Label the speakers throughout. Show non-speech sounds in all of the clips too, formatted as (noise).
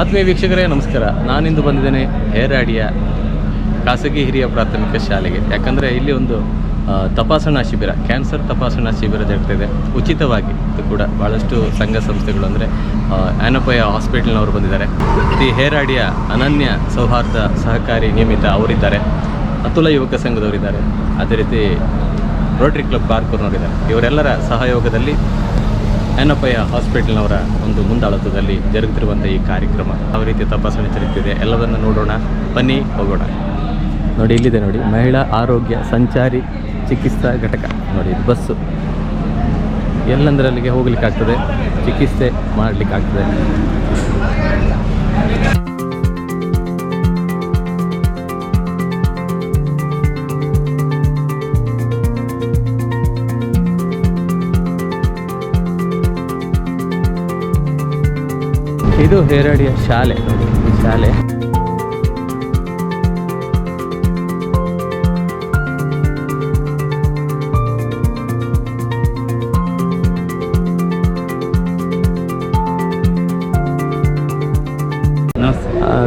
Speaker 1: ಆತ್ಮೀಯ ವೀಕ್ಷಕರೇ, ನಮಸ್ಕಾರ. ನಾನಿಂದು ಬಂದಿದ್ದೇನೆ ಹೇರಾಡಿಯ ಖಾಸಗಿ ಹಿರಿಯ ಪ್ರಾಥಮಿಕ ಶಾಲೆಗೆ. ಯಾಕಂದರೆ ಇಲ್ಲಿ ಒಂದು ತಪಾಸಣಾ ಶಿಬಿರ, ಕ್ಯಾನ್ಸರ್ ತಪಾಸಣಾ ಶಿಬಿರ ಜరుగుತ್ತಿದೆ ಉಚಿತವಾಗಿ ಇದು ಕೂಡ ಭಾಳಷ್ಟು ಸಂಘ ಸಂಸ್ಥೆಗಳು ಅಂದರೆ ಆನಪಯ ಹಾಸ್ಪಿಟಲ್ನವರು ಬಂದಿದ್ದಾರೆ. ಈ ಹೇರಾಡಿಯ ಅನನ್ಯ ಸೌಹಾರ್ದ ಸಹಕಾರಿ ನಿಯಮಿತ ಅವರಿದ್ದಾರೆ. ಅತುಲ ಯುವಕ ಸಂಘದವರಿದ್ದಾರೆ. ಅದೇ ರೀತಿ ರೋಟರಿ ಕ್ಲಬ್ ಬಾರ್ಕೂರ್ನವರಿದ್ದಾರೆ ಇವರೆಲ್ಲರ ಸಹಯೋಗದಲ್ಲಿ ಎನ್ನಪ್ಪಯ್ಯ ಹಾಸ್ಪಿಟಲ್ನವರ ಒಂದು ಮುಂದಾಳತ್ವದಲ್ಲಿ ಜರುಗುತ್ತಿರುವಂಥ ಈ ಕಾರ್ಯಕ್ರಮ ಯಾವ ರೀತಿ ತಪಾಸಣೆ ಜರುಗುತ್ತಿದೆ ಎಲ್ಲವನ್ನು ನೋಡೋಣ. ಬನ್ನಿ, ಹೋಗೋಣ. ನೋಡಿ, ಇಲ್ಲಿದೆ ನೋಡಿ. ಮಹಿಳಾ ಆರೋಗ್ಯ ಸಂಚಾರಿ ಚಿಕಿತ್ಸಾ ಘಟಕ. ನೋಡಿ ಬಸ್ಸು. ಎಲ್ಲಂದರಲ್ಲಿಗೆ ಹೋಗ್ಲಿಕ್ಕಾಗ್ತದೆ? ಚಿಕಿತ್ಸೆ ಮಾಡಲಿಕ್ಕಾಗ್ತದೆ. ಇದು ಹೇರಡಿಯ ಶಾಲೆ. ಶಾಲೆ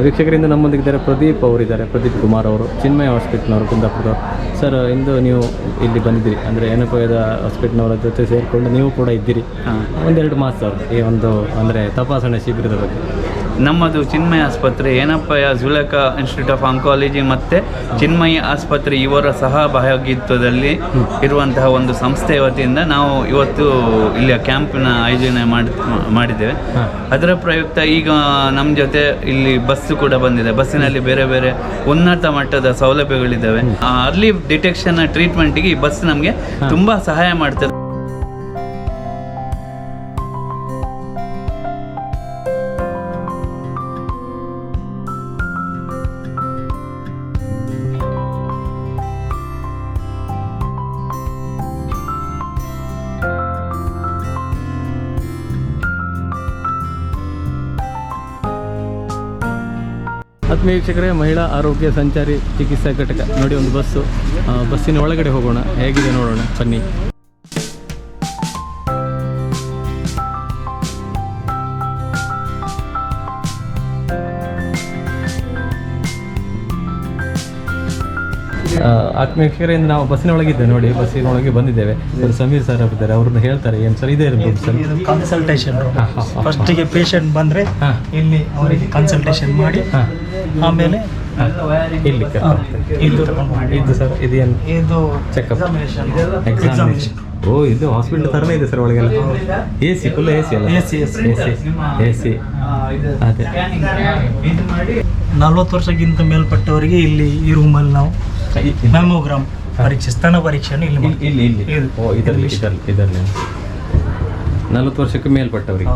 Speaker 1: ವೀಕ್ಷಕರಿಂದ ನಮ್ಮೊಂದಿಗಿದ್ದಾರೆ ಪ್ರದೀಪ್ ಅವರಿದ್ದಾರೆ. ಪ್ರದೀಪ್ ಕುಮಾರ್ ಅವರು ಚಿನ್ಮಯ ಹಾಸ್ಪಿಟ್ಲ್ನವರು ಕುಂದಾಪುರ ಸರ್ ಇಂದು ನೀವು ಇಲ್ಲಿ ಬಂದಿದ್ದೀರಿ. ಅಂದರೆ ಏನಪೋಯದ ಹಾಸ್ಪಿಟ್ಲ್ನವರ ಜೊತೆ ಸೇರಿಕೊಂಡು ನೀವು ಕೂಡ ಇದ್ದೀರಿ. ಒಂದೆರಡು ಮಾಸ ಸರ್ ಈ ಒಂದು ಅಂದರೆ ತಪಾಸಣೆ ಶಿಬಿರದ ಬಗ್ಗೆ.
Speaker 2: ನಮ್ಮದು ಚಿನ್ಮಯ ಆಸ್ಪತ್ರೆ Yenepoya Zulekha institute of oncology ಮತ್ತು ಚಿನ್ಮಯ ಆಸ್ಪತ್ರೆ ಇವರ ಸಹಭಾಗಿತ್ವದಲ್ಲಿ ಇರುವಂತಹ ಒಂದು ಸಂಸ್ಥೆ ವತಿಯಿಂದ ನಾವು ಇವತ್ತು ಇಲ್ಲಿ ಕ್ಯಾಂಪಿನ ಆಯೋಜನೆ ಮಾಡಿ ಮಾಡಿದ್ದೇವೆ. ಅದರ ಪ್ರಯುಕ್ತ ಈಗ ನಮ್ಮ ಜೊತೆ ಇಲ್ಲಿ ಬಸ್ಸು ಕೂಡ ಬಂದಿದೆ. ಬಸ್ಸಿನಲ್ಲಿ ಬೇರೆ ಬೇರೆ ಉನ್ನತ ಮಟ್ಟದ ಸೌಲಭ್ಯಗಳಿದ್ದಾವೆ. ಅರ್ಲಿ ಡಿಟೆಕ್ಷನ್ ಟ್ರೀಟ್ಮೆಂಟ್ಗೆ ಈ ಬಸ್ ನಮಗೆ ತುಂಬ ಸಹಾಯ ಮಾಡ್ತದೆ.
Speaker 1: ಆತ್ಮೀಯ ವೀಕ್ಷಕರೇ ಮಹಿಳಾ ಆರೋಗ್ಯ ಸಂಚಾರಿ ಚಿಕಿತ್ಸಾ ಘಟಕ. ನೋಡಿ ಒಂದು ಬಸ್ಸು. ಬಸ್ಸಿನ ಒಳಗಡೆ ಹೋಗೋಣ. ಹೇಗಿದೆ ನೋಡೋಣ ಬನ್ನಿ. ಆತ್ಮೀಯ ನಾವು ಬಸ್ಸಿನ ಒಳಗಿದ್ದೆ ನೋಡಿ ಬಸ್ಸಿನ ಒಳಗೆ ಬಂದಿದ್ದೇವೆ. ಸಮೀರ್ ಸರ್ ಅವರಿದ್ದಾರೆ ಅವ್ರನ್ನ ಹೇಳ್ತಾರೆ ಏನು ಸರ್ ಇದೇ
Speaker 3: ಕನ್ಸಲ್ಟೇಷನ್. ಫಸ್ಟಿಗೆ ಪೇಷಂಟ್ ಬಂದರೆ ಇಲ್ಲಿ ಅವರಿಗೆ ಕನ್ಸಲ್ಟೇಷನ್ ಮಾಡಿ ಆಮೇಲೆ?
Speaker 1: ಇಲ್ಲಿ
Speaker 3: ಇದು
Speaker 1: ಇದು ಸರ್ ಇದೇನು
Speaker 3: ಇದು
Speaker 1: ಚೆಕಪ್
Speaker 3: ಎಕ್ಸಾಮಿನೇಷನ್
Speaker 1: ಓ ಇದು ಹಾಸ್ಪಿಟಲ್ ಥರನೇ ಇದೆ ಸರ್ ಒಳಗೆಲ್ಲ. A C full A C ಅಲ್ಲ?
Speaker 3: AC, AC.
Speaker 1: A C A C ಅದೇ.
Speaker 3: ನಲ್ವತ್ತು ವರ್ಷಕ್ಕಿಂತ ಮೇಲ್ಪಟ್ಟವರಿಗೆ ಇಲ್ಲಿ ಈ ರೂಮಲ್ಲಿ ನಾವು ಮ್ಯಾಮೋಗ್ರಾಮ್ ಪರೀಕ್ಷೆ ಸ್ತನ ಪರೀಕ್ಷೆಯನ್ನು ಇಲ್ಲಿ.
Speaker 1: ಇಲ್ಲಿ ಇಲ್ಲಿ. ಓ ಇದರಲ್ಲಿ ಇದರಲ್ಲಿ ಇದರಲ್ಲಿ. ನಲವತ್ತು ವರ್ಷಕ್ಕೆ ಮೇಲ್ಪಟ್ಟವರಿಗೆ.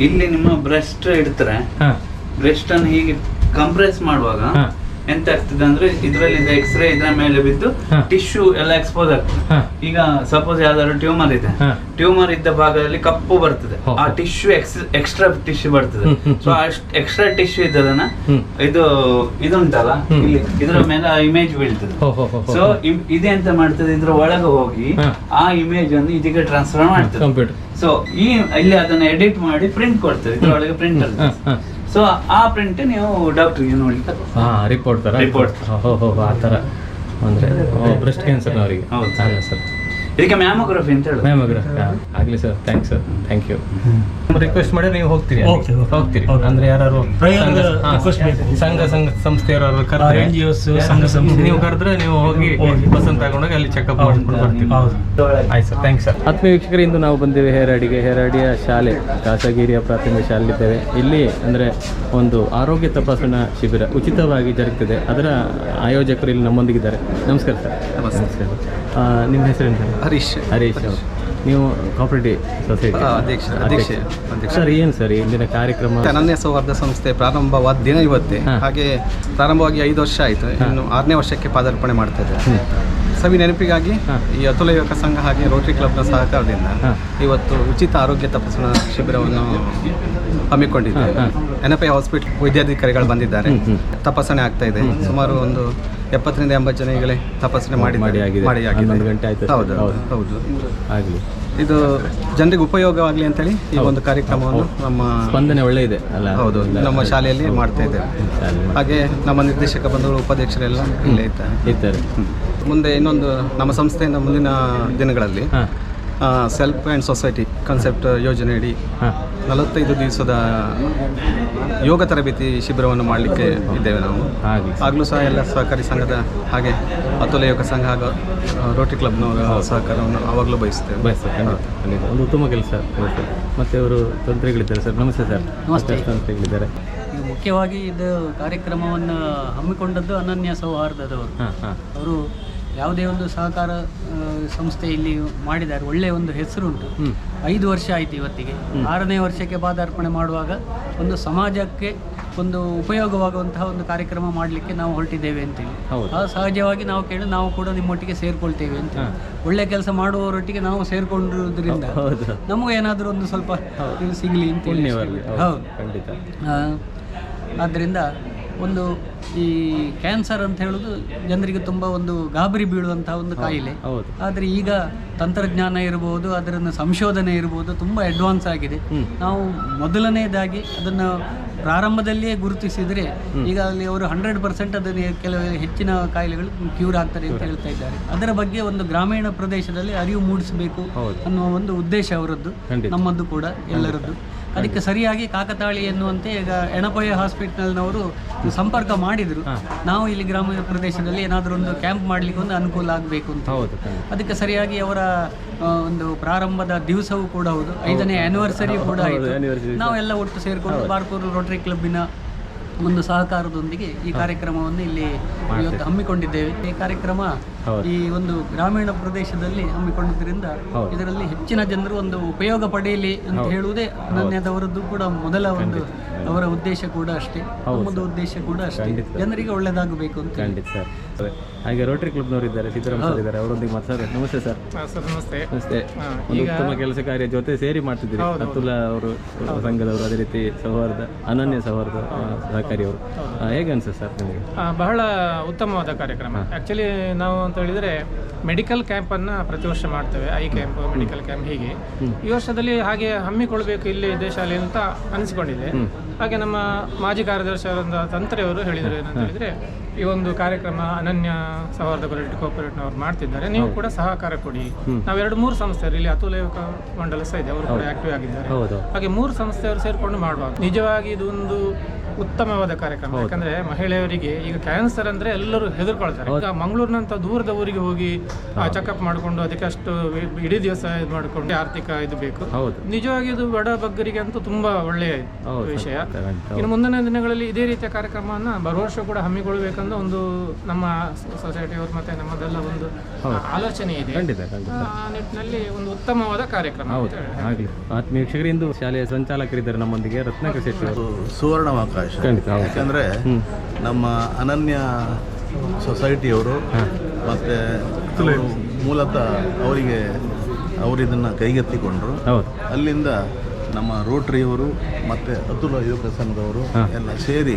Speaker 2: ಇಲ್ಲಿ ನಿಮ್ಮ ಬ್ರೆಸ್ಟ್ ಇಡ್ತಾರೆ
Speaker 1: ಹಾಂ
Speaker 2: ಬ್ರೆಸ್ಟ್ ಅನ್ನು ಹೀಗೆ ಕಂಪ್ರೆಸ್ ಮಾಡುವಾಗ
Speaker 1: ಹಾ.
Speaker 2: ಎಂತ ಆಗ್ತದೆ ಅಂದ್ರೆ ಇದರಲ್ಲಿ ಎಕ್ಸ್ರೇ ಇದರ ಮೇಲೆ ಬಿದ್ದು
Speaker 1: ಹಾ.
Speaker 2: ಟಿಶ್ಯೂ ಎಲ್ಲ ಎಕ್ಸ್ಪೋಸ್ ಆಗ್ತದೆ
Speaker 1: ಹಾ.
Speaker 2: ಈಗ ಸಪೋಸ್ ಯಾವ್ದಾದ್ರು ಟ್ಯೂಮರ್ ಇದೆ
Speaker 1: ಹಾ.
Speaker 2: ಟ್ಯೂಮರ್ ಇದ್ದ ಭಾಗದಲ್ಲಿ ಕಪ್ಪು ಬರ್ತದೆ
Speaker 1: ಹೋ,
Speaker 2: ಆ ಟಿಶ್ಯೂ ಎಕ್ಸ್ಟ್ರಾ ಟಿಶ್ಯೂ ಬರ್ತದೆ
Speaker 1: hmm, hmm,
Speaker 2: so extra tissue ಇದ್ದದನ್ನ
Speaker 1: ಹ್ಮ್.
Speaker 2: ಇದು ಇದುಂಟಲ್ಲ
Speaker 1: ಹ್ಮ್.
Speaker 2: ಇಲ್ಲಿ ಇದರ ಮೇಲೆ ಇಮೇಜ್ ಬೀಳ್ತದೆ
Speaker 1: ಹೋ ಹೋ ಹೋ
Speaker 2: ಸೊ ಇದೆಂತ ಮಾಡ್ತದೆ ಇದ್ರ ಒಳಗೆ ಹೋಗಿ
Speaker 1: ಹಾ.
Speaker 2: ಆ ಇಮೇಜ್ ಅನ್ನು ಇದಕ್ಕೆ ಟ್ರಾನ್ಸ್ಫರ್ ಮಾಡ್ತದೆ
Speaker 1: ಕಂಪ್ಯೂಟರ್
Speaker 2: ಸೊ ಈ ಇಲ್ಲಿ ಅದನ್ನ ಎಡಿಟ್ ಮಾಡಿ ಪ್ರಿಂಟ್ ಕೊಡ್ತದೆ ಇದರೊಳಗೆ ಪ್ರಿಂಟ್ ಅಲ್ಲಿ ಸೊ ಆ ಪ್ರಿಂಟ್ ನೀವು ಡಾಕ್ಟರ್ ನೋಡಿ
Speaker 1: ಹಾ ರಿಪೋರ್ಟ್ ತರ?
Speaker 2: ರಿಪೋರ್ಟ್
Speaker 1: ಹೋ ಹೋ ಆ ತರ. ಅಂದ್ರೆ ಬ್ರೆಸ್ಟ್ ಕ್ಯಾನ್ಸರ್ನವರಿಗೆ
Speaker 2: ಹೌದು.
Speaker 1: ಹಾಂ ಸರ್.
Speaker 2: ಇದಕ್ಕೆ ಮ್ಯಾಮೋಗ್ರಫಿ ಅಂತ ಹೇಳಿ.
Speaker 1: ಮ್ಯಾಮೋಗ್ರಫಿ ಆಗ್ಲಿ sir thanks sir. Thank you request ಮಾಡಿ ನೀವು ಹೋಗ್ತೀರಿ. ಹೋಗ್ತೀರಿ. ಅಂದ್ರೆ ಯಾರು
Speaker 3: ಸಂಘ.
Speaker 1: ಸಂಘ ಸಂಘ ಸಂಸ್ಥೆಯವರು ಕರೆದ್ರೆ
Speaker 3: ಎನ್ ಜಿ ಒಸ್ ಸಂಘ ಸಂಸ್ಥೆ.
Speaker 1: ನೀವು ಕರೆದ್ರೆ ನೀವು ಹೋಗಿ
Speaker 3: ಬಸ್ಸನ್ನು
Speaker 1: ಬಸ್ ತಗೊಂಡೋಗಿ ಅಲ್ಲಿ ಚೆಕಪ್. ಮಾಡ್ಕೊಂಡು ಬರ್ತೀವಿ.
Speaker 3: ಹೌದು.
Speaker 1: ಆಯ್ತು ಸರ್ ಥ್ಯಾಂಕ್ಸ್ ಸರ್. ಆತ್ಮೀಯ ವೀಕ್ಷಕರು ಇಂದು ನಾವು ಬಂದಿವೆ ಹೇರಾಡಿಗೆ. ಹೇರಾಡಿಯ ಶಾಲೆ ಕಾಸಗಿರಿಯ ಪ್ರಾಥಮಿಕ ಶಾಲೆ ಇದ್ದೇವೆ ಇಲ್ಲಿ ಅಂದ್ರೆ ಒಂದು ಆರೋಗ್ಯ ತಪಾಸಣಾ ಶಿಬಿರ ಉಚಿತವಾಗಿ ಜರುಗ್ತದೆ. ಅದರ ಆಯೋಜಕರು ಇಲ್ಲಿ ನಮ್ಮೊಂದಿಗಿದ್ದಾರೆ. ನಮಸ್ಕಾರ ಸರ್. ನಮಸ್ಕಾರ. ಆ, ನಿಮ್ಮ ಹೆಸರೇನು ಸರ್
Speaker 4: ಹರೀಶ್.
Speaker 1: ಹರೀಶ್ ಅವರು. ನೀವು ಕಾಪರೇಟಿವ್ ಸೊಸೈಟಿ
Speaker 4: ಆ, ಅಧ್ಯಕ್ಷ, ಅಧ್ಯಕ್ಷ, ಅಧ್ಯಕ್ಷ.
Speaker 1: ಸರ್ ಏನು ಸರ್ ಇಂದಿನ ಕಾರ್ಯಕ್ರಮ?
Speaker 4: ಅನನ್ಯ ಸೌಹಾರ್ದ ಸಂಸ್ಥೆ ಪ್ರಾರಂಭವಾದ ದಿನ ಇವತ್ತೇ. ಹಾಗೆ ಪ್ರಾರಂಭವಾಗಿ ಐದು ವರ್ಷ ಆಯಿತು. ಇನ್ನು ಆರನೇ ವರ್ಷಕ್ಕೆ ಪಾದಾರ್ಪಣೆ ಮಾಡ್ತಾ ಇದ್ದೇವೆ
Speaker 1: ಹ್ಮ್.
Speaker 4: ಸವಿ ನೆನಪಿಗಾಗಿ ಈ ಅತುಲ ಯುವಕ ಸಂಘ ಹಾಗೆ ರೋಟರಿ ಕ್ಲಬ್ನ ಸಹಕಾರದಿಂದ ಇವತ್ತು ಉಚಿತ ಆರೋಗ್ಯ ತಪಾಸಣಾ ಶಿಬಿರವನ್ನು ಹಮ್ಮಿಕೊಂಡಿದ್ದೇವೆ
Speaker 1: N F I
Speaker 4: N F I hospital ವೈದ್ಯಾಧಿಕಾರಿಗಳು ಬಂದಿದ್ದಾರೆ. ತಪಾಸಣೆ ಆಗ್ತಾ ಇದೆ. ಸುಮಾರು ಒಂದು ಎಪ್ಪತ್ತರಿಂದ ಎಂಬತ್ತು ಜನ ಈಗಲೇ ತಪಾಸಣೆ ಮಾಡಿ
Speaker 1: ಮಾಡಿ ಗಂಟೆ ಆಯ್ತು
Speaker 4: ಹೌದು
Speaker 1: ಹೌದು.
Speaker 4: ಹೌದು.
Speaker 1: ಆಗಲಿ.
Speaker 4: ಇದು ಜನರಿಗೆ ಉಪಯೋಗವಾಗಲಿ ಅಂತೇಳಿ ಈ ಒಂದು ಕಾರ್ಯಕ್ರಮವನ್ನು ನಮ್ಮ
Speaker 1: ಸ್ಪಂದನೆ ಒಳ್ಳೆ ಇದೆ. ಅಲ್ಲ
Speaker 4: ಹೌದು ನಮ್ಮ ಶಾಲೆಯಲ್ಲಿ ಮಾಡ್ತಾ ಇದ್ದೇವೆ. ಹಾಗೆ ನಮ್ಮ ನಿರ್ದೇಶಕ ಬಂಧುಗಳು ಉಪಾಧ್ಯಕ್ಷರೆಲ್ಲ ಇಲ್ಲೇ ಇದ್ದಾರೆ.
Speaker 1: ಇದ್ದಾರೆ.
Speaker 4: ಮುಂದೆ ಇನ್ನೊಂದು ನಮ್ಮ ಸಂಸ್ಥೆಯಿಂದ ಮುಂದಿನ ದಿನಗಳಲ್ಲಿ ಸೆಲ್ಫ್ ಆ್ಯಂಡ್ ಸೊಸೈಟಿ ಕನ್ಸೆಪ್ಟ್ ಯೋಜನೆಯಡಿ
Speaker 1: ಹಾಂ.
Speaker 4: ನಲವತ್ತೈದು ದಿವಸದ ಯೋಗ ತರಬೇತಿ ಶಿಬಿರವನ್ನು ಮಾಡಲಿಕ್ಕೆ ಇದ್ದೇವೆ ನಾವು.
Speaker 1: ಹಾಗೆ.
Speaker 4: ಆಗಲೂ ಸಹ ಎಲ್ಲ ಸಹಕಾರಿ ಸಂಘದ ಹಾಗೆ ಅತುಲ ಯೋಗ ಸಂಘ ಹಾಗೂ ರೋಟರಿ ಕ್ಲಬ್ನವರ ಸಹಕಾರವನ್ನು ಆವಾಗಲೂ ಬಯಸ್ತೇವೆ
Speaker 1: ಬಯಸ್ತೇವೆ ಒಂದು ಉತ್ತಮ ಕೆಲಸ ಸರ್ ಮತ್ತೆ ಅವರು ತಂತ್ರಿಗಳಿದ್ದಾರೆ ಸರ್. ನಮಸ್ತೆ ಸರ್.
Speaker 5: ನಮಸ್ತೆ.
Speaker 1: ತಂತ್ರಿಗಳಿದ್ದಾರೆ.
Speaker 5: ಮುಖ್ಯವಾಗಿ ಇದು ಕಾರ್ಯಕ್ರಮವನ್ನು ಹಮ್ಮಿಕೊಂಡದ್ದು ಅನನ್ಯ ಸೌಹಾರ್ದದವರು.
Speaker 1: ಹಾಂ ಹಾಂ.
Speaker 5: ಅವರು ಯಾವುದೇ ಒಂದು ಸಹಕಾರ ಸಂಸ್ಥೆ ಇಲ್ಲಿ ಮಾಡಿದ್ದಾರೆ. ಒಳ್ಳೆಯ ಒಂದು ಹೆಸರುಂಟು.
Speaker 1: ಉಂಟು
Speaker 5: ಐದು ವರ್ಷ ಆಯಿತು ಇವತ್ತಿಗೆ. ಆರನೇ ವರ್ಷಕ್ಕೆ ಪಾದಾರ್ಪಣೆ ಮಾಡುವಾಗ ಒಂದು ಸಮಾಜಕ್ಕೆ ಒಂದು ಉಪಯೋಗವಾಗುವಂತಹ ಒಂದು ಕಾರ್ಯಕ್ರಮ ಮಾಡಲಿಕ್ಕೆ ನಾವು ಹೊರಟಿದ್ದೇವೆ ಅಂತೇಳಿ. ಆ ಸಹಜವಾಗಿ ನಾವು ಕೇಳಿ ನಾವು ಕೂಡ ನಿಮ್ಮೊಟ್ಟಿಗೆ ಸೇರ್ಕೊಳ್ತೇವೆ ಅಂತ. ಒಳ್ಳೆ ಕೆಲಸ ಮಾಡುವವರೊಟ್ಟಿಗೆ ನಾವು
Speaker 1: ಸೇರಿಕೊಂಡಿರುವುದರಿಂದ
Speaker 5: ನಮಗೂ ಏನಾದರೂ ಒಂದು ಸ್ವಲ್ಪ ಇದು ಸಿಗಲಿ ಅಂತ ಹೇಳಿ. ಹೌದು ಆದ್ದರಿಂದ ಒಂದು ಈ ಕ್ಯಾನ್ಸರ್ ಅಂತ ಹೇಳೋದು ಜನರಿಗೆ ತುಂಬ ಒಂದು ಗಾಬರಿ ಬೀಳುವಂತಹ ಒಂದು ಕಾಯಿಲೆ.
Speaker 1: ಹೌದು.
Speaker 5: ಆದರೆ ಈಗ ತಂತ್ರಜ್ಞಾನ ಇರಬಹುದು ಅದರನ್ನು ಸಂಶೋಧನೆ ಇರಬಹುದು ತುಂಬ ಅಡ್ವಾನ್ಸ್ ಆಗಿದೆ. ನಾವು ಮೊದಲನೇದಾಗಿ ಅದನ್ನು ಪ್ರಾರಂಭದಲ್ಲಿಯೇ ಗುರುತಿಸಿದರೆ ಈಗ ಅಲ್ಲಿ ಅವರು ಹಂಡ್ರೆಡ್ ಪರ್ಸೆಂಟ್ ಅದನ್ನು ಕೆಲವು ಹೆಚ್ಚಿನ ಕಾಯಿಲೆಗಳು ಕ್ಯೂರ್ ಆಗ್ತಾರೆ ಅಂತ ಹೇಳ್ತಾ ಇದ್ದಾರೆ. ಅದರ ಬಗ್ಗೆ ಒಂದು ಗ್ರಾಮೀಣ ಪ್ರದೇಶದಲ್ಲಿ ಅರಿವು ಮೂಡಿಸಬೇಕು. ಅನ್ನುವ ಒಂದು ಉದ್ದೇಶ ಅವರದ್ದು
Speaker 1: ನಮ್ಮದು
Speaker 5: ನಮ್ಮದ್ದು ಕೂಡ ಎಲ್ಲರದ್ದು. ಅದಕ್ಕೆ ಸರಿಯಾಗಿ ಕಾಕತಾಳಿ ಎನ್ನುವಂತೆ ಈಗ ಎಣಪೊಯ್ಯ ಹಾಸ್ಪಿಟಲ್ನವರು ಸಂಪರ್ಕ ಮಾಡಿದರು. ನಾವು ಇಲ್ಲಿ ಗ್ರಾಮೀಣ ಪ್ರದೇಶದಲ್ಲಿ ಏನಾದರೂ ಒಂದು ಕ್ಯಾಂಪ್ ಮಾಡಲಿಕ್ಕೆ ಒಂದು ಅನುಕೂಲ ಆಗಬೇಕು ಅಂತ.
Speaker 1: ಹೌದು.
Speaker 5: ಅದಕ್ಕೆ ಸರಿಯಾಗಿ ಅವರ ಒಂದು ಪ್ರಾರಂಭದ ದಿವಸವೂ ಕೂಡ ಹೌದು. ಐದನೇ ಆನಿವರ್ಸರಿ ಕೂಡ ಆಯಿತು. ನಾವೆಲ್ಲ ಒಟ್ಟು ಸೇರಿಕೊಂಡು ಬಾರ್ಕೂರು ರೋಟರಿ ಕ್ಲಬ್ಬಿನ ಒಂದು ಸಹಕಾರದೊಂದಿಗೆ ಈ ಕಾರ್ಯಕ್ರಮವನ್ನು ಇಲ್ಲಿ ಇವತ್ತು ಹಮ್ಮಿಕೊಂಡಿದ್ದೇವೆ. ಈ ಕಾರ್ಯಕ್ರಮ. ಈ ಒಂದು ಗ್ರಾಮೀಣ ಪ್ರದೇಶದಲ್ಲಿ ಹಮ್ಮಿಕೊಂಡಿದ್ದರಿಂದ
Speaker 1: ಹೌದು.
Speaker 5: ಇದರಲ್ಲಿ ಹೆಚ್ಚಿನ ಜನರು ಒಂದು ಉಪಯೋಗ ಪಡೆಯಲಿ ಅಂತ ಹೇಳುವುದೇ ಅನನ್ಯದವರದ್ದು ಕೂಡ ಮೊದಲ ಒಂದು ಅವರ ಉದ್ದೇಶ ಕೂಡ ಅಷ್ಟೇ. ಒಂದು ಉದ್ದೇಶ ಕೂಡ ಅಷ್ಟೇ. ಜನರಿಗೆ ಒಳ್ಳೆಯದಾಗಬೇಕು ಅಂತ ಹೇಳಿ.
Speaker 1: ಖಂಡಿತ ಸರ್. ಹಾಗೆ ರೋಟರಿ ಕ್ಲಬ್ನವರು ಇದ್ದಾರೆ ಸರ್ ಇದ್ದಾರೆ ಅವರೊಂದಿಗೆ ಮಾತಾಡ್ತಾರೆ ನಮಸ್ತೆ ಸರ್.
Speaker 6: ನಮಸ್ತೆ.
Speaker 1: ನಮಸ್ತೆ. ಉತ್ತಮ ಕೆಲಸ ಕಾರ್ಯ ಜೊತೆ ಸೇರಿ ಮಾಡ್ತಿದ್ದೀರಿ. ಅತುಲ ಅವರು ಸಂಘದವರು ಅದೇ ರೀತಿ ಸೌಹಾರ್ದ ಅನನ್ಯ ಸೌಹಾರ್ದ ಸಹಕಾರಿಯವರು ಸಹಕಾರಿ ಅವರು. ಆ, ಹೇಗೆ ಅನ್ಸುತ್ತೆ ಸರ್ ನಿಮಗೆ?
Speaker 6: ಬಹಳ ಉತ್ತಮವಾದ ಕಾರ್ಯಕ್ರಮ. ಆಕ್ಚುಲಿ ನಾವು ಅಂತ ಹೇಳಿದರೆ ಮೆಡಿಕಲ್ ಕ್ಯಾಂಪನ್ನು ಪ್ರತಿ ವರ್ಷ ಮಾಡ್ತೇವೆ. ಐ ಕ್ಯಾಂಪ್ ಮೆಡಿಕಲ್ ಕ್ಯಾಂಪ್ ಹೀಗೆ. ಈ ವರ್ಷದಲ್ಲಿ ಹಾಗೆ ಹಮ್ಮಿಕೊಳ್ಬೇಕು ಇಲ್ಲಿ ದೇಶಾಲಿ ಅಂತ ಅನಿಸಿಕೊಂಡಿದೆ. ಹಾಗೆ ನಮ್ಮ ಮಾಜಿ ಕಾರ್ಯದರ್ಶಿಯಾದ ತಂತ್ರೆಯವರು ಹೇಳಿದರು ಏನಂತ ಹೇಳಿದರೆ ಈ ಒಂದು ಕಾರ್ಯಕ್ರಮ ಅನನ್ಯ ಸೌಹಾರ್ದ ಕೊಲಿಟಿ ಕೋಪರೇಟ್ನವ್ರು ಮಾಡ್ತಿದ್ದಾರೆ. ನೀವು ಕೂಡ ಸಹಕಾರ ಕೊಡಿ. ನಾವು ಎರಡು ಮೂರು ಸಂಸ್ಥೆಯರು ಇಲ್ಲಿ ಅತುಲ ಯುವಕ ಮಂಡಲ ಸಹ ಇದೆ. ಅವರು ಕೂಡ ಆಕ್ಟಿವ್ ಆಗಿದ್ದಾರೆ. ಹಾಗೆ ಮೂರು ಸಂಸ್ಥೆಯವರು ಸೇರಿಕೊಂಡು ಮಾಡುವಾಗ ನಿಜವಾಗಿ ಇದು ಒಂದು ಉತ್ತಮವಾದ ಕಾರ್ಯಕ್ರಮ. ಯಾಕಂದ್ರೆ ಮಹಿಳೆಯರಿಗೆ ಈಗ ಕ್ಯಾನ್ಸರ್ ಅಂದ್ರೆ ಎಲ್ಲರೂ ಹೆದರ್ಕೊಳ್ತಾರೆ. ಈಗ ಮಂಗಳೂರಿನಂತ ದೂರದ ಊರಿಗೆ ಹೋಗಿ ಚೆಕಪ್ ಮಾಡಿಕೊಂಡು ಅದಕ್ಕೆ ಅಷ್ಟು ಇಡೀ ದಿವಸ ಇದು ಮಾಡಿಕೊಂಡು ಆರ್ಥಿಕ ಇದು ಬೇಕು.
Speaker 1: ಹೌದು.
Speaker 6: ನಿಜವಾಗಿ ಇದು ಬಡ ಬಗ್ಗರಿಗೆ ಅಂತೂ ತುಂಬಾ ಒಳ್ಳೆಯ ವಿಷಯ. ಇನ್ನು ಮುಂದಿನ ದಿನಗಳಲ್ಲಿ ಇದೇ ರೀತಿಯ ಕಾರ್ಯಕ್ರಮವನ್ನ ಬರುವ ವರ್ಷ ಕೂಡ ಹಮ್ಮಿಕೊಳ್ಬೇಕಂತ ಒಂದು ನಮ್ಮ ಸೊಸೈಟಿಯವರು ಮತ್ತೆ ನಮ್ಮದೆಲ್ಲ ಒಂದು ಆಲೋಚನೆ ಇದೆ.
Speaker 1: ಖಂಡಿತ ಖಂಡಿತ.
Speaker 6: ಆ ನಿಟ್ಟಿನಲ್ಲಿ ಒಂದು ಉತ್ತಮವಾದ ಕಾರ್ಯಕ್ರಮ
Speaker 1: ಆತ್ಮೀಯ ವೀಕ್ಷಕರಿಂದು ಶಾಲೆಯ ಸಂಚಾಲಕರಿದ್ದಾರೆ ನಮ್ಮೊಂದಿಗೆ ರತ್ನಾಕರ್ ಶೆಟ್ಟಿ ಅವರು. ಖಂಡಿತ ಹೌದು.
Speaker 7: ಯಾಕಂದರೆ ನಮ್ಮ ಅನನ್ಯ ಸೊಸೈಟಿಯವರು ಮತ್ತು ಮೂಲತಃ ಅವರಿಗೆ ಅವರು ಇದನ್ನು ಕೈಗೆತ್ತಿಕೊಂಡ್ರು.
Speaker 1: ಹೌದು.
Speaker 7: ಅಲ್ಲಿಂದ ನಮ್ಮ ರೋಟ್ರಿಯವರು ಮತ್ತು ಅತುಲ ಯುವಕ ಸಂಘದವರು ಎಲ್ಲ ಸೇರಿ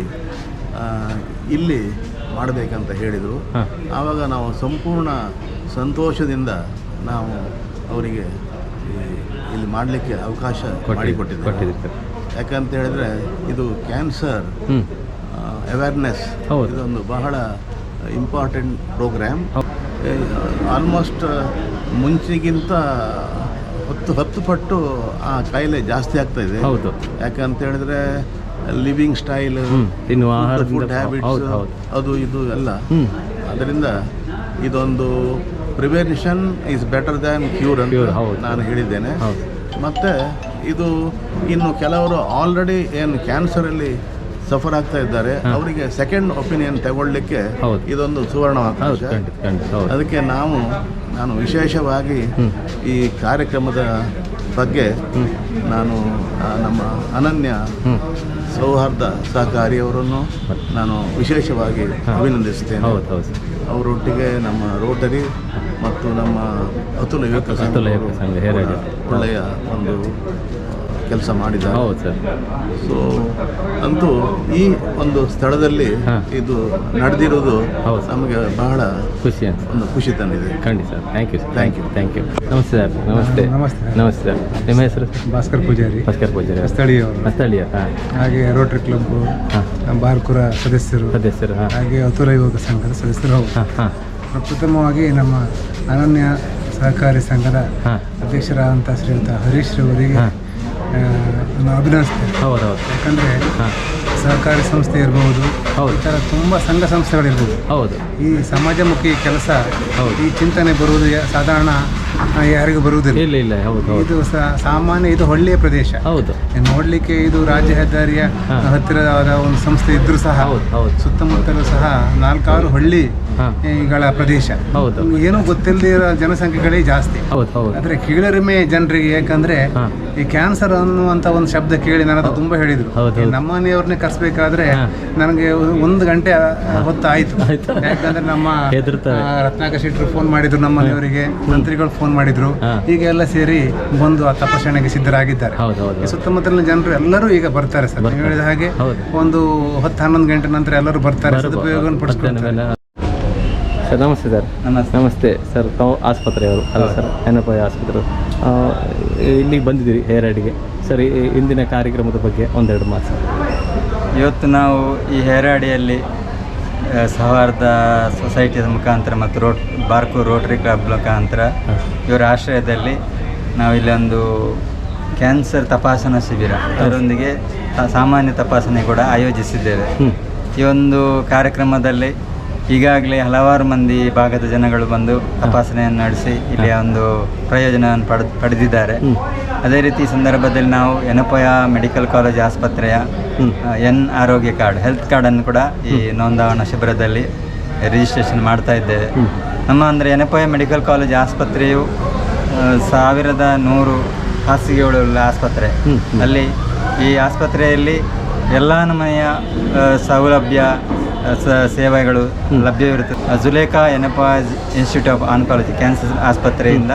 Speaker 7: ಆ, ಇಲ್ಲಿ ಮಾಡಬೇಕಂತ ಹೇಳಿದರು. ಆವಾಗ ನಾವು ಸಂಪೂರ್ಣ ಸಂತೋಷದಿಂದ ನಾವು ಅವರಿಗೆ ಈ- ಇಲ್ಲಿ ಮಾಡಲಿಕ್ಕೆ ಅವಕಾಶ ಮಾಡಿಕೊಟ್ಟಿದ್ದೇವೆ.
Speaker 1: ಕೊಟ್ಟಿದ್ದೀರಿ
Speaker 7: ಯಾಕಂತ ಹೇಳಿದ್ರೆ ಇದು ಕ್ಯಾನ್ಸರ್ ಅವೇರ್ನೆಸ್
Speaker 1: ಹೌದು.
Speaker 7: ಇದೊಂದು ಬಹಳ ಇಂಪಾರ್ಟೆಂಟ್ ಪ್ರೋಗ್ರಾಮ್ ಆಲ್ಮೋಸ್ಟ್ ಮುಂಚೆಗಿಂತ ಹತ್ತು ಹತ್ತು ಪಟ್ಟು ಆ ಕಾಯಿಲೆ ಜಾಸ್ತಿ ಆಗ್ತಾ ಇದೆ.
Speaker 1: ಹೌದು.
Speaker 7: ಯಾಕಂತ ಹೇಳಿದ್ರೆ ಲಿವಿಂಗ್ ಸ್ಟೈಲ್ ಫುಡ್ ಹ್ಯಾಬಿಟ್ಸ್. ಅದು ಇದು ಎಲ್ಲ. ಅದರಿಂದ ಇದೊಂದು prevention is better than cure ಅಂತ
Speaker 1: Cure, ಹೌದು.
Speaker 7: ನಾನು ಹೇಳಿದ್ದೇನೆ.
Speaker 1: ಹೌದು.
Speaker 7: ಮತ್ತು ಇದು ಇನ್ನು ಕೆಲವರು ಆಲ್ರೆಡಿ ಏನು ಕ್ಯಾನ್ಸರಲ್ಲಿ ಸಫರ್ ಆಗ್ತಾ ಇದ್ದಾರೆ. ಅವರಿಗೆ ಸೆಕೆಂಡ್ ಒಪಿನಿಯನ್ ತಗೊಳ್ಳಿಕ್ಕೆ
Speaker 1: ಹೌದು.
Speaker 7: ಇದೊಂದು ಸುವರ್ಣವಾಗ್ತದೆ
Speaker 1: ಹೌದು
Speaker 7: ಅವಕಾಶ
Speaker 1: ಖಂಡಿತ ಖಂಡಿತ ಹೌದು.
Speaker 7: ಅದಕ್ಕೆ ನಾವು ನಾನು ವಿಶೇಷವಾಗಿ ಈ ಕಾರ್ಯಕ್ರಮದ ಬಗ್ಗೆ ನಾನು ಆ, ನಮ್ಮ ಅನನ್ಯ ಸೌಹಾರ್ದ ಸಹಕಾರಿಯವರನ್ನು ನಾನು ವಿಶೇಷವಾಗಿ ಅಭಿನಂದಿಸ್ತೇನೆ
Speaker 1: ಹೌದು ಹೌದು.
Speaker 7: ಅವರೊಟ್ಟಿಗೆ ನಮ್ಮ ರೋಟರಿ ಮತ್ತು ನಮ್ಮ ಅತುಲ ಯುವಕ ಸಂಘ
Speaker 1: ಅತುಲ ಯುವಕ ಸಂಘ, ಹೇರಾಡಿ.
Speaker 7: ಒಳ್ಳೆಯ ಒಂದು ಕೆಲಸ ಮಾಡಿದ್ದಾರೆ.
Speaker 1: ಹೌದು ಸರ್.
Speaker 7: ಸೊ ಅಂತೂ ಈ ಒಂದು ಸ್ಥಳದಲ್ಲಿ
Speaker 1: ಹಾ.
Speaker 7: ಇದು ನಡೆದಿರೋದು
Speaker 1: ಹೌದು.
Speaker 7: ನಮಗೆ ಬಹಳ
Speaker 1: ಖುಷಿ ಅಂತ.
Speaker 7: ಒಂದು ಖುಷಿ ತಂದಿದೆ.
Speaker 1: ಖಂಡಿತ sir. Thank you
Speaker 7: thank you
Speaker 1: thank you namaste sir. Namaste.
Speaker 8: Namaste.
Speaker 1: Namaste sir. ನಿಮ್ಮ ಹೆಸರು ಸರ್?
Speaker 8: ಭಾಸ್ಕರ್ ಪೂಜಾರಿ.
Speaker 1: ಭಾಸ್ಕರ್ ಪೂಜಾರಿ.
Speaker 8: ಸ್ಥಳೀಯವರು
Speaker 1: ಸ್ಥಳೀಯ ಹಾಂ.
Speaker 8: ಹಾಗೆ ರೋಟ್ರಿ ಕ್ಲಬ್
Speaker 1: ಹಾಂ.
Speaker 8: ಬಾರ್ಕುರ ಸದಸ್ಯರು.
Speaker 1: ಸದಸ್ಯರು ಹಾಂ.
Speaker 8: ಹಾಗೆ ಅತುರ ಯುವಕ ಸಂಘದ ಸದಸ್ಯರು. ಹೌದು
Speaker 1: ಹಾಂ ಹಾಂ.
Speaker 8: ಪ್ರಪ್ರಥಮವಾಗಿ ನಮ್ಮ ಅನನ್ಯ ಸಹಕಾರಿ ಸಂಘದ ಅಧ್ಯಕ್ಷರಾದಂಥ ಶ್ರೀಯುತ ಹರೀಶ್ ಅವರಿಗೆ ನಾನು ಅಭಿನಂದಿಸ್ತೇನೆ.
Speaker 1: ಹೌದು ಹೌದು.
Speaker 8: ಯಾಕಂದರೆ ಸಹಕಾರಿ ಸಂಸ್ಥೆ ಇರಬಹುದು
Speaker 1: ಹೌದು.
Speaker 8: ಈ ಥರ ತುಂಬ ಸಂಘ ಸಂಸ್ಥೆಗಳಿರ್ಬೋದು.
Speaker 1: ಹೌದು.
Speaker 8: ಈ ಸಮಾಜಮುಖಿ ಕೆಲಸ
Speaker 1: ಹೌದು.
Speaker 8: ಈ ಚಿಂತನೆ ಬರುವುದು ಸಾಧಾರಣ ಯಾರಿಗೂ ಬರುವುದಿಲ್ಲ.
Speaker 1: ಇಲ್ಲ ಇಲ್ಲ ಹೌದು
Speaker 8: ಇದು ಸಾಮಾನ್ಯ ಇದು ಒಳ್ಳೆಯ ಪ್ರದೇಶ.
Speaker 1: ಹೌದು.
Speaker 8: ನೋಡಲಿಕ್ಕೆ ಇದು ರಾಜ್ಯ ಹೆದ್ದಾರಿಯ
Speaker 1: ಹತ್ತಿರದ
Speaker 8: ಹತ್ತಿರವಾದ ಒಂದು ಸಂಸ್ಥೆ ಇದ್ರೂ ಸಹ
Speaker 1: ಹೌದು ಹೌದು.
Speaker 8: ಸುತ್ತಮುತ್ತಲೂ ಸಹ ನಾಲ್ಕಾರು ಹಳ್ಳಿ
Speaker 1: ಹಾಂ.
Speaker 8: ಗಳ ಪ್ರದೇಶ.
Speaker 1: ಹೌದು.
Speaker 8: ಏನೂ ಗೊತ್ತಿಲ್ಲದೆ ಇರೋ ಜನಸಂಖ್ಯೆಗಳೇ ಜಾಸ್ತಿ.
Speaker 1: ಹೌದು ಹೌದು.
Speaker 8: ಆದರೆ ಕೀಳರಿಮೆ ಜನರಿಗೆ ಯಾಕಂದ್ರೆ ಈ ಕ್ಯಾನ್ಸರ್ ಅನ್ನುವಂತ ಒಂದು ಶಬ್ದ ಕೇಳಿ ನನ್ನ ತುಂಬಾ ಹೇಳಿದ್ರು. ಈ ನಮ್ಮ ಮನೆಯವ್ರನ್ನೇ ಕರ್ಸ್ಬೇಕಾದ್ರೆ. ನನಗೆ ಒಂದು ಗಂಟೆ ಹೊತ್ತು (laughs) ಆಯ್ತು? ಯಾಕಂದ್ರೆ ನಮ್ಮ ರತ್ನಾಕರ್ ಶೆಟ್ಟರು ಫೋನ್ ಮಾಡಿದ್ರು ನಮ್ಮ ಮನೆಯವರಿಗೆ ಮಂತ್ರಿಗಳು ಫೋನ್ ಮಾಡಿದ್ರು. ಈಗ ಎಲ್ಲ ಸೇರಿ ಬಂದು ಆ ತಪಾಸಣೆಗೆ ಸಿದ್ಧರಾಗಿದ್ದಾರೆ. ಸುತ್ತಮುತ್ತಲಿನ ಜನರು ಎಲ್ಲರೂ ಈಗ ಬರ್ತಾರೆ ಸರ್. ನೀವು ಹೇಳಿದ ಹಾಗೆ ಒಂದು ಹತ್ತು ಹನ್ನೊಂದು ಗಂಟೆ ನಂತರ ಎಲ್ಲರೂ ಬರ್ತಾರೆ. ಸದುಪಯೋಗ ಪಡಿಸ್ಕೊಳ್ತಾರೆ.
Speaker 1: ಸರ್ ನಮಸ್ತೆ ಸರ್.
Speaker 2: ನಮಸ್ತೆ.
Speaker 1: ನಮಸ್ತೆ ಸರ್ ತಾವು ಆಸ್ಪತ್ರೆಯವರು ಅಲ್ಲ ಸರ್ ಎನ್ನಪಾಯ ಆಸ್ಪತ್ರೆ. ಇಲ್ಲಿಗೆ ಬಂದಿದ್ದೀರಿ ಹೇರಾಡಿಗೆ ಸರ್ ಇಂದಿನ ಕಾರ್ಯಕ್ರಮದ ಬಗ್ಗೆ ಒಂದೆರಡು ಮಾತು
Speaker 9: ಇವತ್ತು ನಾವು ಈ ಹೇರಾಡಿಯಲ್ಲಿ ಆಡಿಯಲ್ಲಿ ಸೌಹಾರ್ದ ಸೊಸೈಟಿಯ ಮುಖಾಂತರ ಮತ್ತು ರೋಟ್ ಬಾರ್ಕು ರೋಟರಿ ಕ್ಲಬ್ ಮುಖಾಂತರ ಇವರ ಆಶ್ರಯದಲ್ಲಿ ನಾವು ಇಲ್ಲೊಂದು ಕ್ಯಾನ್ಸರ್ ತಪಾಸಣಾ ಶಿಬಿರ. ಅದರೊಂದಿಗೆ ಸಾಮಾನ್ಯ ತಪಾಸಣೆ ಕೂಡ ಆಯೋಜಿಸಿದ್ದೇವೆ. ಈ ಒಂದು ಕಾರ್ಯಕ್ರಮದಲ್ಲಿ ಈಗಾಗಲೇ ಹಲವಾರು ಮಂದಿ ಭಾಗದ ಜನಗಳು ಬಂದು ತಪಾಸಣೆಯನ್ನು ನಡೆಸಿ ಇಲ್ಲಿಯ ಒಂದು ಪ್ರಯೋಜನವನ್ನು ಪಡೆದು ಪಡೆದಿದ್ದಾರೆ. ಅದೇ ರೀತಿ ಸಂದರ್ಭದಲ್ಲಿ ನಾವು ಎನಪಯ ಮೆಡಿಕಲ್ ಕಾಲೇಜ್ ಆಸ್ಪತ್ರೆಯ ಎನ್ ಆರೋಗ್ಯ ಕಾರ್ಡ್ ಹೆಲ್ತ್ ಕಾರ್ಡನ್ನು ಕೂಡ ಈ ನೋಂದಾವಣ ಶಿಬಿರದಲ್ಲಿ ರಿಜಿಸ್ಟ್ರೇಷನ್ ಮಾಡ್ತಾ ಇದ್ದೇವೆ. ನಮ್ಮ ಅಂದರೆ ಎನಪಯ ಮೆಡಿಕಲ್ ಕಾಲೇಜ್ ಆಸ್ಪತ್ರೆಯು ಸಾವಿರದ ನೂರು ಹಾಸಿಗೆಗಳುಳ್ಳ ಆಸ್ಪತ್ರೆ. ಅಲ್ಲಿ ಈ ಆಸ್ಪತ್ರೆಯಲ್ಲಿ ಎಲ್ಲ ಸೌಲಭ್ಯ ಸೇವೆಗಳು ಲಭ್ಯವಿರುತ್ತದೆ. Zulekha Yenepoya institute of oncology cancer ಆಸ್ಪತ್ರೆಯಿಂದ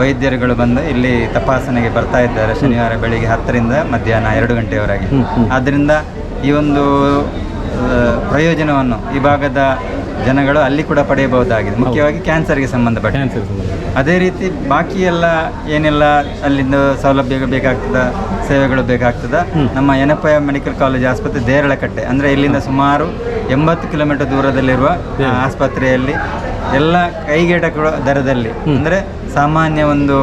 Speaker 9: ವೈದ್ಯರುಗಳು ಬಂದು ಇಲ್ಲಿ ತಪಾಸಣೆಗೆ ಬರ್ತಾ ಇದ್ದಾರೆ ಶನಿವಾರ ಬೆಳಿಗ್ಗೆ ಹತ್ತರಿಂದ ಮಧ್ಯಾಹ್ನ ಎರಡು ಗಂಟೆಯವರೆಗೆ. ಆದ್ದರಿಂದ ಈ ಒಂದು ಪ್ರಯೋಜನವನ್ನು ಈ ಭಾಗದ ಜನಗಳು ಅಲ್ಲಿ ಕೂಡ ಪಡೆಯಬಹುದಾಗಿದೆ. ಮುಖ್ಯವಾಗಿ ಕ್ಯಾನ್ಸರ್ಗೆ ಸಂಬಂಧಪಟ್ಟ. ಅದೇ ರೀತಿ ಬಾಕಿ ಎಲ್ಲ ಏನೆಲ್ಲ ಅಲ್ಲಿಂದ ಸೌಲಭ್ಯ ಬೇಕಾಗ್ತದ ಸೇವೆಗಳು ಬೇಕಾಗ್ತದ ನಮ್ಮ ಎನಪಯ ಮೆಡಿಕಲ್ ಕಾಲೇಜ್ ಆಸ್ಪತ್ರೆ ದೇರಳಕಟ್ಟೆ ಅಂದರೆ ಇಲ್ಲಿಂದ ಸುಮಾರು ಎಂಬತ್ತು ಕಿಲೋಮೀಟರ್ ದೂರದಲ್ಲಿರುವ ಆಸ್ಪತ್ರೆಯಲ್ಲಿ ಎಲ್ಲ ಕೈಗೆಟಕುವ ದರದಲ್ಲಿ ಅಂದರೆ ಸಾಮಾನ್ಯ ಒಂದು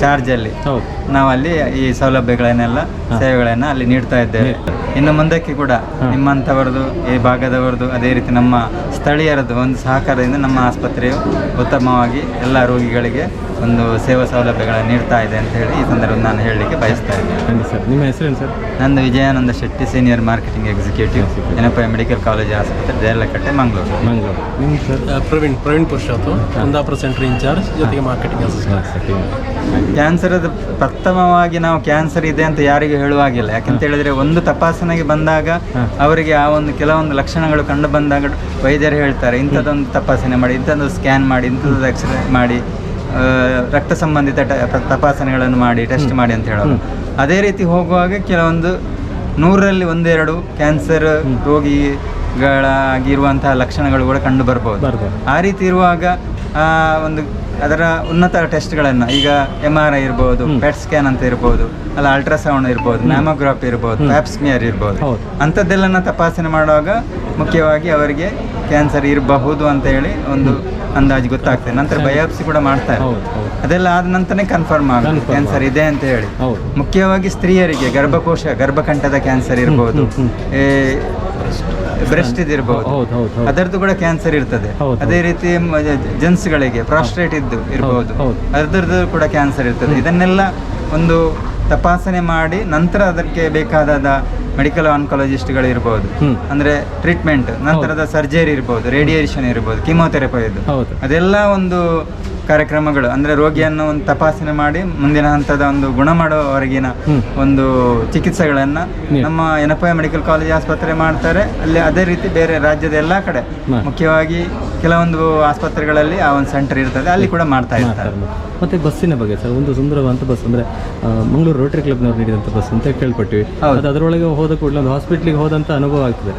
Speaker 9: ಚಾರ್ಜಲ್ಲಿ
Speaker 1: ನಾವಲ್ಲಿ
Speaker 9: ನಾವು ಅಲ್ಲಿ ಈ ಸೌಲಭ್ಯಗಳನ್ನೆಲ್ಲ ಸೇವೆಗಳನ್ನು ಅಲ್ಲಿ ನೀಡ್ತಾ ಇದ್ದೇವೆ. ಇನ್ನು ಮುಂದಕ್ಕೆ ಕೂಡ ನಿಮ್ಮಂಥವರದು ಈ ಭಾಗದವರದು ಅದೇ ರೀತಿ ನಮ್ಮ ಸ್ಥಳೀಯರದ್ದು ಒಂದು ಸಹಕಾರದಿಂದ ನಮ್ಮ ಆಸ್ಪತ್ರೆಯು ಉತ್ತಮವಾಗಿ ಎಲ್ಲ ರೋಗಿಗಳಿಗೆ ಒಂದು ಸೇವಾ ಸೌಲಭ್ಯಗಳನ್ನು ನೀಡ್ತಾ ಇದೆ ಅಂತ ಹೇಳಿ ಈ ಸಂದರ್ಭದಲ್ಲಿ ನಾನು ಹೇಳಲಿಕ್ಕೆ ಬಯಸ್ತಾ ಇದ್ದೇನೆ.
Speaker 1: ಸರ್? ನಿಮ್ಮ ಹೆಸರೇನು ಸರ್?
Speaker 9: ನಂದು Vijayananda Shetty senior marketing executive Yenepoya medical college ಆಸ್ಪತ್ರೆ ದೇರ್ಲಕಟ್ಟೆ ಮಂಗಳೂರು.
Speaker 1: ಮಂಗಳೂರು. ನಿಮ್ಮ ಸರ್?
Speaker 10: ಪ್ರವೀಣ್ ಪ್ರವೀಣ್ ಪುರುಷೋತ್ತು ಕುಂದಾಪುರ ಸೆಂಟರ್ ಇನ್ಚಾರ್ಜ್ ಜೊತೆಗೆ ಮಾರ್ಕೆಟಿಂಗ್ ಅಸಿಸ್ಟೆಂಟ್
Speaker 9: ಕ್ಯಾನ್ಸರ್ ಅದು ಪ್ರಥಮವಾಗಿ ನಾವು ಕ್ಯಾನ್ಸರ್ ಇದೆ ಅಂತ ಯಾರಿಗೂ ಹೇಳುವಾಗಿಲ್ಲ. ಯಾಕಂತ ಹೇಳಿದ್ರೆ ಒಂದು ತಪಾಸಣೆಗೆ ಬಂದಾಗ ಅವರಿಗೆ ಆ ಒಂದು ಕೆಲವೊಂದು ಲಕ್ಷಣಗಳು ಕಂಡು ಬಂದಾಗ ವೈದ್ಯರು ಹೇಳ್ತಾರೆ ಇಂಥದ್ದೊಂದು ತಪಾಸಣೆ ಮಾಡಿ ಇಂಥದ್ದು ಸ್ಕ್ಯಾನ್ ಮಾಡಿ ಇಂಥದ್ದು ಎಕ್ಸ್ರೇ ಮಾಡಿ ರಕ್ತ ಸಂಬಂಧಿತ ಟ- ತಪಾಸಣೆಗಳನ್ನು ಮಾಡಿ ಟೆಸ್ಟ್ ಮಾಡಿ ಅಂತ ಹೇಳೋದು. ಅದೇ ರೀತಿ ಹೋಗುವಾಗ ಕೆಲವೊಂದು ನೂರರಲ್ಲಿ ಒಂದೆರಡು ಕ್ಯಾನ್ಸರ್ ರೋಗಿಗಳಾಗಿರುವಂತಹ ಲಕ್ಷಣಗಳು ಕೂಡ ಕಂಡು ಬರ್ಬೋದು. ಆ ರೀತಿ ಇರುವಾಗ ಆ ಒಂದು ಅದರ ಉನ್ನತ ಟೆಸ್ಟ್ಗಳನ್ನು ಈಗ ಎಂ ಆರ್ ಐ ಇರ್ಬೋದು ಪೆಟ್ ಸ್ಕ್ಯಾನ್ ಅಂತ ಇರ್ಬೋದು ಅಲ್ಲ ಅಲ್ಟ್ರಾಸೌಂಡ್ ಇರ್ಬೋದು ಮ್ಯಾಮೋಗ್ರಾಫಿ ಇರ್ಬೋದು ಪ್ಯಾಪ್ಸ್ಮಿಯರ್ ಇರ್ಬೋದು.
Speaker 1: ಅಂಥದ್ದೆಲ್ಲ
Speaker 9: ಅಂಥದ್ದೆಲ್ಲನ ತಪಾಸಣೆ ಮಾಡುವಾಗ ಮುಖ್ಯವಾಗಿ ಅವರಿಗೆ ಕ್ಯಾನ್ಸರ್ ಇರಬಹುದು ಅಂತ ಹೇಳಿ ಒಂದು ಅಂದಾಜು ಗೊತ್ತಾಗ್ತದೆ. ನಂತರ ಬಯಾಪ್ಸಿ ಕೂಡ ಮಾಡ್ತಾರೆ. ಅದೆಲ್ಲ ಆದ ನಂತರನೇ ಕನ್ಫರ್ಮ್ ಆಗುತ್ತೆ. ಕ್ಯಾನ್ಸರ್ ಇದೆ ಅಂತ ಹೇಳಿ. ಮುಖ್ಯವಾಗಿ ಸ್ತ್ರೀಯರಿಗೆ ಗರ್ಭಕೋಶ ಗರ್ಭಕಂಠದ ಕ್ಯಾನ್ಸರ್
Speaker 1: ಇರಬಹುದು
Speaker 9: ಬ್ರೆಸ್ಟ್ ಇದಿರಬಹುದು
Speaker 1: ಹೌದು ಹೌದು ಹೌದು.
Speaker 9: ಅದರದ್ದು ಕೂಡ ಕ್ಯಾನ್ಸರ್ ಇರ್ತದೆ. ಅದೇ ರೀತಿ ಜೆಂಟ್ಸ್ಗಳಿಗೆ ಪ್ರಾಸ್ಟ್ರೇಟ್ ಇದ್ದು ಇರಬಹುದು
Speaker 1: ಹೌದು.
Speaker 9: ಅದರದ್ದು ಕೂಡ ಕ್ಯಾನ್ಸರ್ ಇರ್ತದೆ. ಇದನ್ನೆಲ್ಲ ಒಂದು ತಪಾಸಣೆ ಮಾಡಿ ನಂತರ ಅದಕ್ಕೆ ಬೇಕಾದ ಮೆಡಿಕಲ್ ಆನ್ಕಾಲಜಿಸ್ಟ್ಗಳು ಇರ್ಬೋದು ಅಂದ್ರೆ ಟ್ರೀಟ್ಮೆಂಟ್ ನಂತರದ ಸರ್ಜರಿ ಇರ್ಬೋದು ರೇಡಿಯೇಷನ್ ಇರ್ಬೋದು ಕಿಮೋಥೆರಪಿ ಇದು. ಅದೆಲ್ಲ ಒಂದು ಕಾರ್ಯಕ್ರಮಗಳು. ಅಂದ್ರೆ ರೋಗಿಯನ್ನು ಒಂದು ತಪಾಸಣೆ ಮಾಡಿ ಮುಂದಿನ ಹಂತದ ಒಂದು ಗುಣ ಮಾಡುವವರೆಗಿನ ಒಂದು ಚಿಕಿತ್ಸೆಗಳನ್ನ ನಮ್ಮ ಎನಪಯ ಮೆಡಿಕಲ್ ಕಾಲೇಜ್ ಆಸ್ಪತ್ರೆ ಮಾಡ್ತಾರೆ. ಅಲ್ಲಿ ಅದೇ ರೀತಿ ಬೇರೆ ರಾಜ್ಯದ ಎಲ್ಲಾ ಕಡೆ ಮುಖ್ಯವಾಗಿ ಕೆಲವೊಂದು ಆಸ್ಪತ್ರೆಗಳಲ್ಲಿ ಆ ಒಂದು ಸೆಂಟರ್ ಇರ್ತದೆ. ಅಲ್ಲಿ ಕೂಡ ಮಾಡ್ತಾ ಇರ್ತಾರೆ.
Speaker 1: ಮತ್ತು ಬಸ್ಸಿನ ಬಗ್ಗೆ ಸರ್ ಒಂದು ಸುಂದರವಾದಂಥ ಬಸ್ ಅಂದ್ರೆ ಮಂಗಳೂರು ರೋಟರಿ ಕ್ಲಬ್ನವ್ರು ನೀಡಿದಂಥ ಬಸ್ ಅಂತ ಕೇಳ್ಪಟ್ಟಿವಿ ಅದು ಅದರೊಳಗೆ ಹೋದ ಕೂಡಲೇ ಒಂದು ಹಾಸ್ಪಿಟ್ಲಿಗೆ ಹೋದಂಥ ಅನುಭವ ಆಗ್ತದೆ.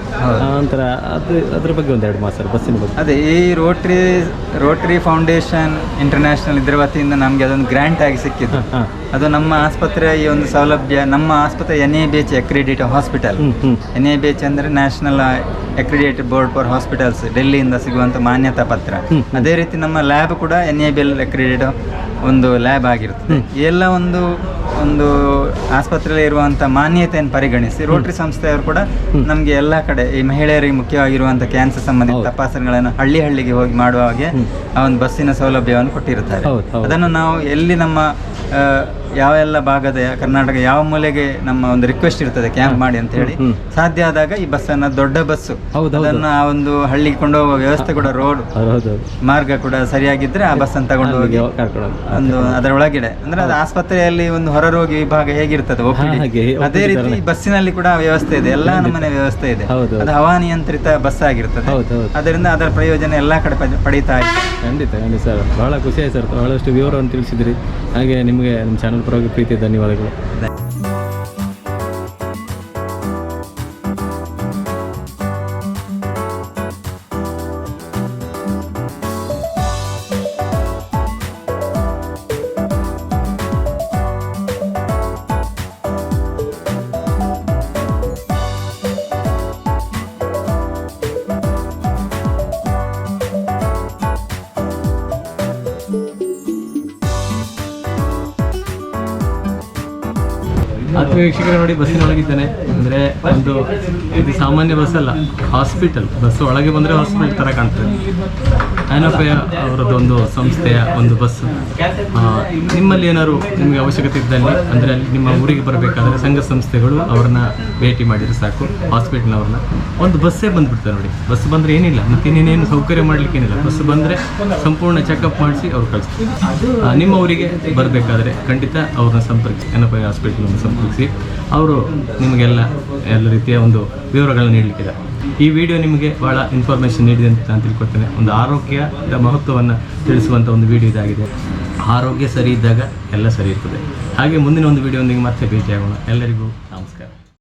Speaker 1: ನಂತರ ಅದು ಅದ್ರ ಬಗ್ಗೆ ಒಂದು ಎರಡು ಮಾತು ಸರ್ ಬಸ್ಸಿನ ಬಗ್ಗೆ.
Speaker 9: ಅದೇ ಈ ರೋಟ್ರಿ ರೋಟರಿ ಫೌಂಡೇಶನ್ ಇಂಟರ್ನ್ಯಾಷನಲ್ ಇದ್ರ ವತಿಯಿಂದ ನಮಗೆ ಅದೊಂದು ಗ್ರ್ಯಾಂಟ್ ಆಗಿ ಸಿಕ್ಕಿದ್ದು. ಅದು ನಮ್ಮ ಆಸ್ಪತ್ರೆಯ ಈ ಒಂದು ಸೌಲಭ್ಯ ನಮ್ಮ ಆಸ್ಪತ್ರೆ N A B H accredit hospital N A B H ಅಂದರೆ national accredited board for hospitals ಡೆಲ್ಲಿಯಿಂದ ಸಿಗುವಂಥ ಮಾನ್ಯತಾ ಪತ್ರ. ಅದೇ ರೀತಿ ನಮ್ಮ ಲ್ಯಾಬ್ ಕೂಡ N A B L accredit ಒಂದು ಲ್ಯಾಬ್ ಆಗಿರುತ್ತೆ ಎಲ್ಲ ಒಂದು ಒಂದು ಆಸ್ಪತ್ರೆಯಲ್ಲಿ ಇರುವಂಥ ಮಾನ್ಯತೆಯನ್ನು ಪರಿಗಣಿಸಿ ರೋಟರಿ ಸಂಸ್ಥೆಯವರು ಕೂಡ ನಮಗೆ ಎಲ್ಲ ಕಡೆ ಈ ಮಹಿಳೆಯರಿಗೆ ಮುಖ್ಯವಾಗಿರುವಂಥ ಕ್ಯಾನ್ಸರ್ ಸಂಬಂಧಿತ ತಪಾಸಣೆಗಳನ್ನು ಹಳ್ಳಿ ಹಳ್ಳಿಗೆ ಹೋಗಿ ಮಾಡುವ ಹಾಗೆ ಆ ಒಂದು ಬಸ್ಸಿನ ಸೌಲಭ್ಯವನ್ನು ಕೊಟ್ಟಿರುತ್ತಾರೆ. ಅದನ್ನು ನಾವು ಎಲ್ಲಿ ನಮ್ಮ ಯಾವೆಲ್ಲ ಭಾಗದ ಕರ್ನಾಟಕ ಯಾವ ಮೂಲೆಗೆ ನಮ್ಮ ಒಂದು ರಿಕ್ವೆಸ್ಟ್ ಇರ್ತದೆ ಕ್ಯಾಂಪ್ ಮಾಡಿ ಅಂತ ಹೇಳಿ ಸಾಧ್ಯ ಆದಾಗ ಈ ಬಸ್ಸನ್ನು ದೊಡ್ಡ ಬಸ್ಸು
Speaker 1: ಹೌದು,
Speaker 9: ಅದನ್ನ ಒಂದು ಆ ಒಂದು ಹಳ್ಳಿಗೆ ಕೊಂಡೋಗುವ ವ್ಯವಸ್ಥೆ ಕೂಡ ರೋಡ್ ಮಾರ್ಗ ಕೂಡ ಸರಿಯಾಗಿದ್ರೆ ಆ ಬಸ್ ಅನ್ನು ತಗೊಂಡು ಹೋಗಿ ಒಂದು ಅದರ ಒಳಗಡೆ ಅಂದ್ರೆ ಅದು ಆಸ್ಪತ್ರೆಯಲ್ಲಿ ಒಂದು ಹೊರರೋಗಿ ವಿಭಾಗ ಹೇಗಿರ್ತದೆ. ಅದೇ ರೀತಿ ಬಸ್ಸಿನಲ್ಲಿ ಕೂಡ ವ್ಯವಸ್ಥೆ ಇದೆ. ಎಲ್ಲಾ ನಮ್ಮನೆ ವ್ಯವಸ್ಥೆ ಇದೆ. ಅದು ಹವಾನಿಯಂತ್ರಿತ ಬಸ್ ಆಗಿರ್ತದೆ. ಅದರಿಂದ ಅದರ ಪ್ರಯೋಜನ ಎಲ್ಲಾ ಕಡೆ ಪಡಿತಾ ಪಡೀತಾ ಇದೆ.
Speaker 1: ಖಂಡಿತ ಖಂಡಿತ ಸರ್. ಬಹಳ ಖುಷಿ ಆಯ್ತು ಸರ್. ಬಹಳಷ್ಟು ವಿವರವನ್ನು ತಿಳಿಸಿದ್ರಿ. ಹಾಗೆ ನಿಮಗೆ ನಿಮ್ಮ ಚಾನಲ್ ಪರವಾಗಿ ಪ್ರೀತಿ ಧನ್ಯವಾದಗಳು. ವೀಕ್ಷಕರು ನೋಡಿ ಬಸ್ಸಿನೊಳಗಿದ್ದಾನೆ ಅಂದರೆ ಒಂದು ಇದು ಸಾಮಾನ್ಯ ಬಸ್ ಅಲ್ಲ ಹಾಸ್ಪಿಟಲ್ ಬಸ್ ಒಳಗೆ ಬಂದರೆ ಹಾಸ್ಪಿಟಲ್ ಥರ ಕಾಣ್ತದೆ. ಆನಪಯ ಅವರದ್ದು ಒಂದು ಸಂಸ್ಥೆಯ ಒಂದು ಬಸ್. ನಿಮ್ಮಲ್ಲಿ ಏನಾದ್ರು ನಿಮಗೆ ಅವಶ್ಯಕತೆ ಇದ್ದಲ್ಲಿ, ಅಂದರೆ ಅಲ್ಲಿ ನಿಮ್ಮ ಊರಿಗೆ ಬರಬೇಕಾದ್ರೆ ಸಂಘ ಸಂಸ್ಥೆಗಳು ಅವ್ರನ್ನ ಭೇಟಿ ಮಾಡಿದರೆ ಸಾಕು, ಹಾಸ್ಪಿಟ್ಲ್ನವ್ರನ್ನ. ಒಂದು ಬಸ್ಸೇ ಬಂದ್ಬಿಡ್ತಾರೆ ನೋಡಿ. ಬಸ್ ಬಂದರೆ ಏನಿಲ್ಲ ಮತ್ತೆ ಇನ್ನೇನೇನು ಸೌಕರ್ಯ ಮಾಡಲಿಕ್ಕೆ ಏನಿಲ್ಲ. ಬಸ್ ಬಂದರೆ ಸಂಪೂರ್ಣ ಚೆಕಪ್ ಮಾಡಿಸಿ ಅವ್ರು ಕಳಿಸ್ತಾರೆ. ನಿಮ್ಮ ಊರಿಗೆ ಬರಬೇಕಾದ್ರೆ ಖಂಡಿತ ಅವ್ರನ್ನ ಸಂಪರ್ಕಿಸಿ ಎನಪೈ ಹಾಸ್ಪಿಟ್ಲನ್ನು ಸಂಪರ್ಕಿಸಿ. ಅವರು ನಿಮಗೆಲ್ಲ ಎಲ್ಲ ರೀತಿಯ ಒಂದು ವಿವರಗಳನ್ನ ನೀಡಲಿಕ್ಕಿದೆ. ಈ ವಿಡಿಯೋ ನಿಮಗೆ ಭಾಳ ಇನ್ಫಾರ್ಮೇಷನ್ ನೀಡಿದೆ ಅಂತ ನಾನು ತಿಳ್ಕೊಳ್ತೇನೆ. ಒಂದು ಆರೋಗ್ಯದ ಮಹತ್ವವನ್ನು ತಿಳಿಸುವಂಥ ಒಂದು ವಿಡಿಯೋ ಇದಾಗಿದೆ. ಆರೋಗ್ಯ ಸರಿ ಇದ್ದಾಗ ಎಲ್ಲ ಸರಿ ಇರ್ತದೆ. ಹಾಗೆ ಮುಂದಿನ ಒಂದು ವಿಡಿಯೋದೊಂದಿಗೆ ಮತ್ತೆ ಭೇಟಿಯಾಗೋಣ. ಎಲ್ಲರಿಗೂ ನಮಸ್ಕಾರ.